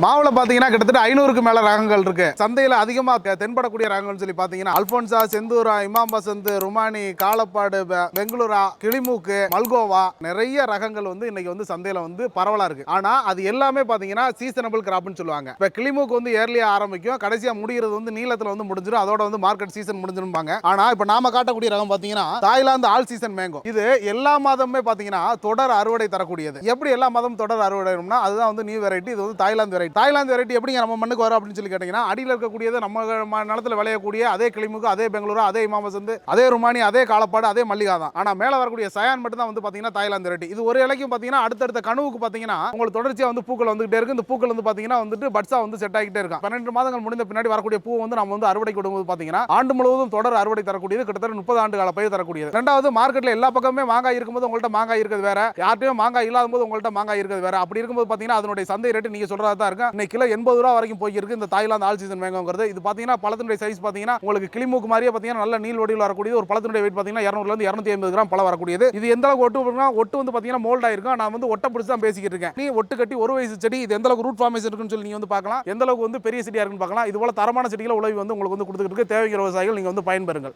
மாவுல பாத்தீங்கன்னா கிட்டத்தட்ட ஐநூறுக்கு மேல ரகங்கள் இருக்கு. சந்தையில அதிகமா தெ- தென்படக்கூடிய ரகங்கள்னு சொல்லி பாத்தீங்கன்னா அல்போன்சா செந்தூரா இமாம் பசந்த் ருமானி காலப்பாடு பெங்களூரா கிளிமூக்கு மல்கோவா நிறைய ரகங்கள் வந்து இன்னைக்கு வந்து சந்தையில வந்து பரவலா இருக்கு. ஆனா அது எல்லாமே பாத்தீங்கன்னா சீசனபிள் கிராப்னு சொல்லுவாங்க. இப்ப கிளிமூக்கு வந்து ஏர்லியா ஆரம்பிக்கும். கடைசியா முடிகிறது வந்து நீளத்துல வந்து முடிஞ்சிடும் அதோட வந்து மார்க்கெட் சீசன் முடிஞ்சிருப்பாங்க ஆனா இப்ப நாம காட்டக்கூடிய ரகம் பாத்தீங்கன்னா தாய்லாந்து ஆல் சீசன் மேங்கோ இது எல்லா மாதமுமே பாத்தீங்கன்னா தொடர் அறுவடை தரக்கூடியது. எப்படி எல்லா மாதமும் தொடர் அறுவடை அதுதான் வந்து நியூ வெரைட்டி இது வந்து தாய்லாந்து வெரைட்டி தாய்லாந்து வெரைட்டி எப்படிங்க நம்ம மண்ணுக்கு வரும் அப்படின்னு சொல்லி கேட்டீங்கன்னா அடியில் இருக்கக்கூடியது நம்ம நிலத்தில் விளையக்கூடிய அதே கிளிமுக்கு அதே பெங்களூரு அதே இமாமசந்து அதே ருமானி அதே காலப்பாடு அதே மல்லிகா தான். ஆனால் மேலே வரக்கூடிய சயான் மட்டும் தான் வந்து பார்த்தீங்கன்னா தாய்லாந்து வெரைட்டி. இது ஒரு இலைக்கும் பார்த்தீங்கன்னா அடுத்தடுத்த கனவுக்கு பார்த்தீங்கன்னா உங்களுக்கு தொடர்ச்சியாக வந்து பூக்கள் வந்துகிட்டே இருக்கு. இந்த பூக்கள் வந்து பார்த்தீங்கன்னா வந்துட்டு பட்ஸா வந்து செட் ஆகிட்டே இருக்கும் பன்னெண்டு மாதங்கள் முடிந்த பின்னாடி வரக்கூடிய பூ வந்து நம்ம வந்து அறுவடை கொடுக்கும்போது பார்த்தீங்கன்னா ஆண்டு முழுவதும் தொடர் அறுவடை தரக்கூடியது கிட்டத்தட்ட முப்பது ஆண்டு கால பயிர் தரக்கூடியது. ரெண்டாவது மார்க்கெட்டில் எல்லா பக்கமே மாங்காய் இருக்கும்போது உங்கள்கிட்ட மாங்காய் இருக்கிறது வேற. யார்ட்டையும் மாங்காய் இல்லாத போது உங்கள்கிட்ட மாங்காய் இருக்கிறது வேற. அப்படி இருக்கும்போது பார்த்தீங்கன்னா அதனுடைய சந்தை ரேட்டு நீங்கள் சொல்கிறதா தான் இருக்கு இன்னைக்கு கிலோ எண்பது ரூபா வரைக்கும் போயிருக்கு இந்த தாய்லாந்து ஆல் சீசன் மேங்கோங்கிறது. இது பார்த்தீங்கன்னா பழத்தினுடைய சைஸ் பார்த்தீங்கன்னா உங்களுக்கு கிளிமூக்கு மாதிரியே பார்த்தீங்கன்னா நல்ல நீள் வடிவில் வரக்கூடியது. ஒரு பழத்தினுடைய வெயிட் பார்த்தீங்கன்னா இரநூறுல இருந்து இரநூத்தி ஐம்பது கிராம் பழம் வரக்கூடியது. இது எந்த அளவுக்கு ஒட்டு ஒட்டு வந்து பார்த்தீங்கன்னா மோல்ட் ஆயிருக்கும் நான் வந்து ஒட்டை பிடிச்சி தான் பேசிக்கிட்டு இருக்கேன். நீ ஒட்டு கட்டி ஒரு வயசு செடி இது எந்த அளவுக்கு ரூட் ஃபார்மேஷன் இருக்குன்னு சொல்லி நீங்க வந்து பார்க்கலாம். எந்த அளவுக்கு வந்து பெரிய செடியா இருக்குன்னு பார்க்கலாம். இது போல தரமான செடிகளை உழவி வந்து உங்களுக்கு வந்து கொடுத்துட்டு இருக்கு. தேவைங்கிற விவசாயிகள் நீங்க வந்து பயன்பெறுங்கள்.